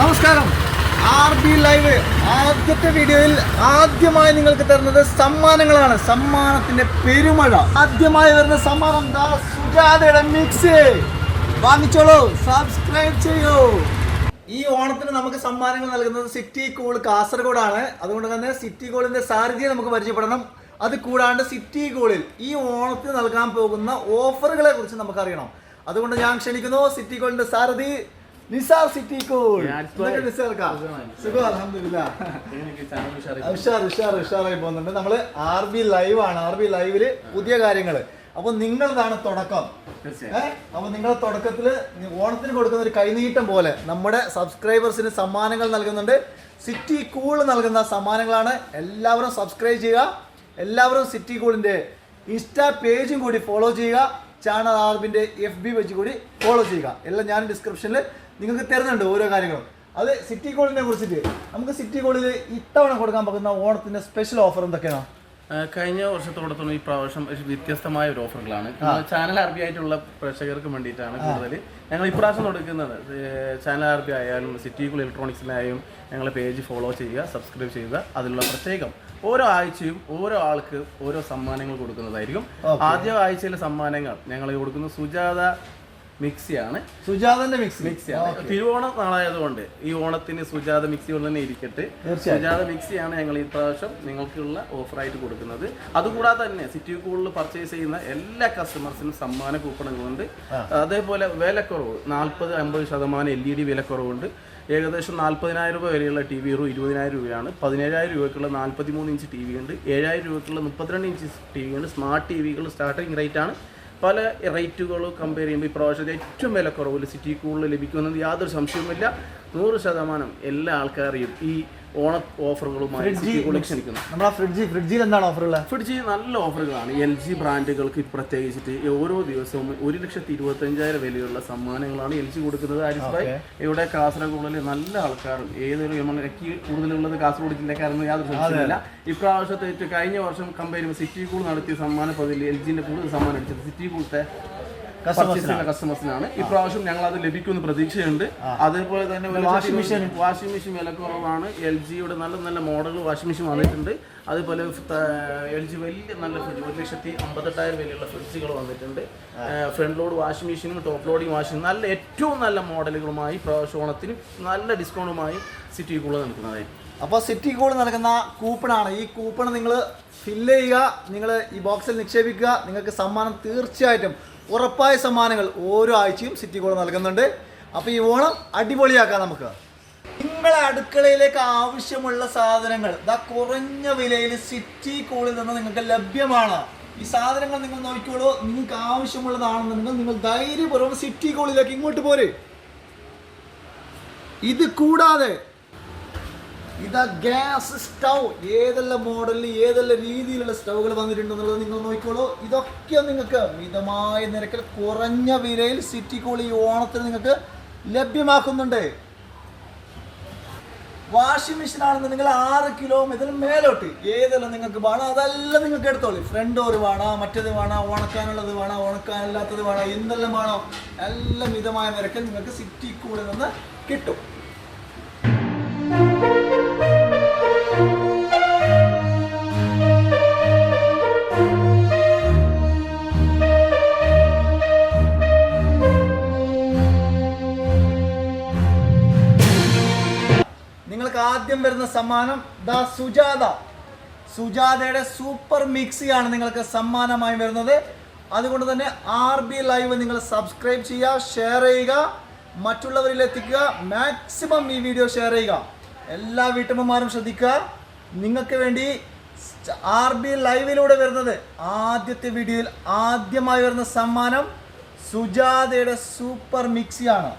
നമസ്കാരം. R B live ആദ്യത്തെ വീഡിയോയിൽ ആദ്യമായി നിങ്ങൾക്ക് തരുന്നത് സമ്മാനങ്ങളാണ്. സമ്മാനത്തിന്റെ പെരുമഴ. ആദ്യമായി വരുന്ന സമ്മാനം ദാ സുജാതയുടെ മിക്സ്. വാങ്ങിച്ചോളൂ. സബ്സ്ക്രൈബ് ചെയ്യൂ. ഈ ഓണത്തിന് നമുക്ക് സമ്മാനങ്ങൾ നൽകുന്നത് സിറ്റി കൂൾ കാസർഗോഡാണ്. അതുകൊണ്ട് തന്നെ സിറ്റി കൂളിന്റെ സാരഥിയെ നമുക്ക് പരിചയപ്പെടണം. അത് കൂടാണ്ട് സിറ്റി കൂളിൽ ഈ ഓണത്തിന് നൽകാൻ പോകുന്ന ഓഫറുകളെ കുറിച്ച് നമുക്കറിയണം. അതുകൊണ്ട് ഞാൻ ക്ഷണിക്കുന്നു സിറ്റി കൂളിന്റെ സാരഥി നിസാർ സിറ്റി കൂൾ? സുഖം, അൽഹംദുലില്ലാ. ഉഷാർ ഉഷാർ ഉഷാറായി പോകുന്നുണ്ട്. നമ്മൾ ആർ ബി ലൈവ് ആണ്. ആർ ബി ലൈവിൽ പുതിയ കാര്യങ്ങൾ. അപ്പൊ നിങ്ങളതാണ് തുടക്കം. അപ്പൊ നിങ്ങളുടെ തുടക്കത്തിൽ ഓണത്തിന് കൊടുക്കുന്ന ഒരു കൈനീട്ടം പോലെ നമ്മുടെ സബ്സ്ക്രൈബേഴ്സിന് സമ്മാനങ്ങൾ നൽകുന്നുണ്ട്. സിറ്റി കൂൾ നൽകുന്ന സമ്മാനങ്ങളാണ്. എല്ലാവരും സബ്സ്ക്രൈബ് ചെയ്യുക. എല്ലാവരും സിറ്റി കൂളിന്റെ ഇൻസ്റ്റാ പേജും കൂടി ഫോളോ ചെയ്യുക. ചാനൽ ആർബിന്റെ എഫ് ബി പേജ് കൂടി ഫോളോ ചെയ്യുക. എല്ലാം ഞാൻ ഡിസ്ക്രിപ്ഷനിൽ നിങ്ങൾക്ക് തരുന്നുണ്ട് ഓരോ കാര്യങ്ങളും. അത് സിറ്റി കോളിനെ കുറിച്ചിട്ട്. നമുക്ക് സിറ്റി കോളിൽ ഇത്തവണ കൊടുക്കാൻ പറ്റുന്ന ഓണത്തിന്റെ സ്പെഷ്യൽ ഓഫർ എന്തൊക്കെയാണ്? കഴിഞ്ഞ വർഷത്തോടത്തോളം ഈ പ്രാവശ്യം വ്യത്യസ്തമായ ഒരു ഓഫറുകളാണ് ചാനൽ ആർ ബി ആയിട്ടുള്ള പ്രേക്ഷകർക്ക് വേണ്ടിയിട്ടാണ് കൂടുതൽ ഞങ്ങൾ ഇപ്രാവശ്യം കൊടുക്കുന്നത് ചാനൽ ആർ ആയാലും സിറ്റി സിറ്റിക്കുൾ ഇലക്ട്രോണിക്സിലായും ഞങ്ങളെ പേജ് ഫോളോ ചെയ്യുക സബ്സ്ക്രൈബ് ചെയ്യുക. അതിലുള്ള പ്രത്യേകം ഓരോ ആഴ്ചയും ഓരോ ആൾക്ക് ഓരോ സമ്മാനങ്ങൾ കൊടുക്കുന്നതായിരിക്കും. ആദ്യ ആഴ്ചയിലെ സമ്മാനങ്ങൾ ഞങ്ങൾ കൊടുക്കുന്ന സുജാത മിക്സിയാണ്. സുജാതന്റെ മിക്സ്. മിക്സിയാണ്. തിരുവോണം നാളായതുകൊണ്ട് ഈ ഓണത്തിന് സുജാത മിക്സി കൊണ്ട് തന്നെ ഇരിക്കട്ടെ. സുജാത മിക്സിയാണ് ഞങ്ങൾ ഈ പ്രാവശ്യം നിങ്ങൾക്കുള്ള ഓഫറായിട്ട് കൊടുക്കുന്നത്. അതുകൂടാതെ തന്നെ സിറ്റി കൂളിൽ പർച്ചേസ് ചെയ്യുന്ന എല്ലാ കസ്റ്റമേഴ്സിനും സമ്മാന കൂപ്പണുകളുണ്ട്. അതേപോലെ വിലക്കുറവ് നാൽപ്പത് അമ്പത് ശതമാനം എൽ ഇ ഡി വിലക്കുറവുണ്ട്. ഏകദേശം നാൽപ്പതിനായിരം രൂപ വരെയുള്ള ടി വി വെറും ഇരുപതിനായിരം രൂപയാണ്. പതിനേഴായിരം രൂപയ്ക്കുള്ള നാൽപ്പത്തി മൂന്ന് ഇഞ്ച് ടി വി ഉണ്ട്. ഏഴായിരം രൂപയ്ക്കുള്ള മുപ്പത്തിരണ്ട് ഇഞ്ച് ടി വി ഉണ്ട്. സ്മാർട്ട് ടി വികൾ സ്റ്റാർട്ടിംഗ് റേറ്റ് ആണ്. പല റേറ്റുകൾ കമ്പയർ ചെയ്യുമ്പോൾ ഈ പ്രാവശ്യത്തെ ഏറ്റവും വിലക്കുറവിൽ സിറ്റി കൂടുതൽ ലഭിക്കുമെന്നത് യാതൊരു സംശയവുമില്ല. നൂറ് ശതമാനം എല്ലാ ആൾക്കാരെയും ഈ ഓണ ഓഫറുകളുമായി ഫ്രിഡ്ജ് ഫ്രിഡ്ജിൽ എന്താണ് ഫ്രിഡ്ജ് നല്ല ഓഫറുകളാണ്. എൽ ജി ബ്രാൻഡുകൾക്ക് പ്രത്യേകിച്ചിട്ട് ഓരോ ദിവസവും ഒരു ലക്ഷത്തി ഇരുപത്തഞ്ചായിരം വിലയുള്ള സമ്മാനങ്ങളാണ് എൽ ജി കൊടുക്കുന്നത് ആരിഫ് ഭായ്. ഇവിടെ കാസർഗോഡിൽ നല്ല ആൾക്കാരും ഏതൊരു എനിക്ക് കൂടുതലുള്ളത് കാസർഗോഡ് ജില്ലക്കാരെന്ന് യാതൊരു സംശയമില്ല ഇപ്രാവശ്യത്തെ കഴിഞ്ഞ വർഷം കമ്പയർ സിറ്റി കൂൾ നടത്തിയ സമ്മാന പതിൽ എൽ ജിന്റെ കൂടുതൽ സമ്മാനം അടിച്ചത് സിറ്റി കൂളത്തെ കസ്റ്റമേഴ്സിനാണ് ഇപ്രാവശ്യം ഞങ്ങൾ അത് ലഭിക്കുമെന്ന് പ്രതീക്ഷയുണ്ട്. അതേപോലെ തന്നെ വാഷിംഗ് മെഷീൻ വാഷിംഗ് മെഷീൻ വില കുറവാണ് എൽ ജിയുടെ നല്ല നല്ല മോഡൽ വാഷിംഗ് മെഷീൻ വന്നിട്ടുണ്ട്. അതേപോലെ എൽ ജി വലിയ നല്ല ഫ്രിഡ്ജ് ഒരു ലക്ഷത്തി അമ്പത്തെട്ടായിരം വിലയുള്ള ഫ്രിഡ്ജുകൾ വന്നിട്ടുണ്ട്. ഫ്രണ്ട് ലോഡ് വാഷിംഗ് മെഷീനും ടോപ്പ് ലോഡിംഗ് വാഷിംഗ് നല്ല ഏറ്റവും നല്ല മോഡലുകളുമായി പ്രാവശ്യം ഓണത്തിന് നല്ല ഡിസ്കൗണ്ടുമായി സിറ്റി കൂടെ നിൽക്കുന്നതായിരിക്കും. അപ്പോൾ സിറ്റി ഗോൾ നൽകുന്ന കൂപ്പണാണ് ഈ കൂപ്പൺ നിങ്ങൾ ഫില്ല് ചെയ്യുക നിങ്ങൾ ഈ ബോക്സിൽ നിക്ഷേപിക്കുക നിങ്ങൾക്ക് സമ്മാനം തീർച്ചയായിട്ടും ഉറപ്പായ സമ്മാനങ്ങൾ ഓരോ ആഴ്ചയും സിറ്റി ഗോൾ നൽകുന്നുണ്ട്. അപ്പോൾ ഈ ഓണം അടിപൊളിയാക്കാം നമുക്ക്. നിങ്ങളെ അടുക്കളയിലേക്ക് ആവശ്യമുള്ള സാധനങ്ങൾ ഇതാ കുറഞ്ഞ വിലയിൽ സിറ്റി കോളിൽ നിന്ന് നിങ്ങൾക്ക് ലഭ്യമാണ്. ഈ സാധനങ്ങൾ നിങ്ങൾ നോക്കിക്കോളൂ. നിങ്ങൾക്ക് ആവശ്യമുള്ളതാണെന്നുണ്ടെങ്കിൽ നിങ്ങൾ ധൈര്യപൂർവം സിറ്റി കോളിലേക്ക് ഇങ്ങോട്ട് പോരെ. ഇത് കൂടാതെ ഇതാ ഗ്യാസ് സ്റ്റൗ. ഏതെല്ലാം മോഡലിൽ ഏതെല്ലാം രീതിയിലുള്ള സ്റ്റൗകൾ വന്നിട്ടുണ്ടെന്നുള്ളത് നിങ്ങൾ നോക്കിക്കോളൂ. ഇതൊക്കെ നിങ്ങൾക്ക് മിതമായ നിരക്കിൽ കുറഞ്ഞ വിലയിൽ സിറ്റി കോളി ഓണത്തിന് നിങ്ങൾക്ക് ലഭ്യമാക്കുന്നുണ്ട്. വാഷിംഗ് മെഷീൻ ആണെന്നുണ്ടെങ്കിൽ ആറ് കിലോ മുതൽ മേലോട്ട് ഏതെല്ലാം നിങ്ങൾക്ക് വേണം അതെല്ലാം നിങ്ങൾക്ക് എടുത്തോളൂ. ഫ്രണ്ട് ഡോർ വേണം മറ്റേത് വേണം ഉണക്കാനുള്ളത് വേണോ ഉണക്കാനില്ലാത്തത് വേണോ എന്തെല്ലാം വേണോ എല്ലാം മിതമായ നിരക്കിൽ നിങ്ങൾക്ക് സിറ്റി കൂളിൽ നിന്ന് കിട്ടും. ആദ്യം വരുന്ന സമ്മാനം ദ സുജാത. സുജാതയുടെ സൂപ്പർ മിക്സിയാണ് നിങ്ങൾക്ക് സമ്മാനമായി വരുന്നത്. അതുകൊണ്ട് തന്നെ ആർ ബി ലൈവ് നിങ്ങൾ സബ്സ്ക്രൈബ് ചെയ്യുക ഷെയർ ചെയ്യുക മറ്റുള്ളവരിൽ എത്തിക്കുക മാക്സിമം ഈ വീഡിയോ ഷെയർ ചെയ്യുക. എല്ലാ വീട്ടമ്മമാരും ശ്രദ്ധിക്കുക. നിങ്ങൾക്ക് വേണ്ടി ആർ ബി ലൈവിലൂടെ വരുന്നത് ആദ്യത്തെ വീഡിയോയിൽ ആദ്യമായി വരുന്ന സമ്മാനം സുജാതയുടെ സൂപ്പർ മിക്സിയാണ്.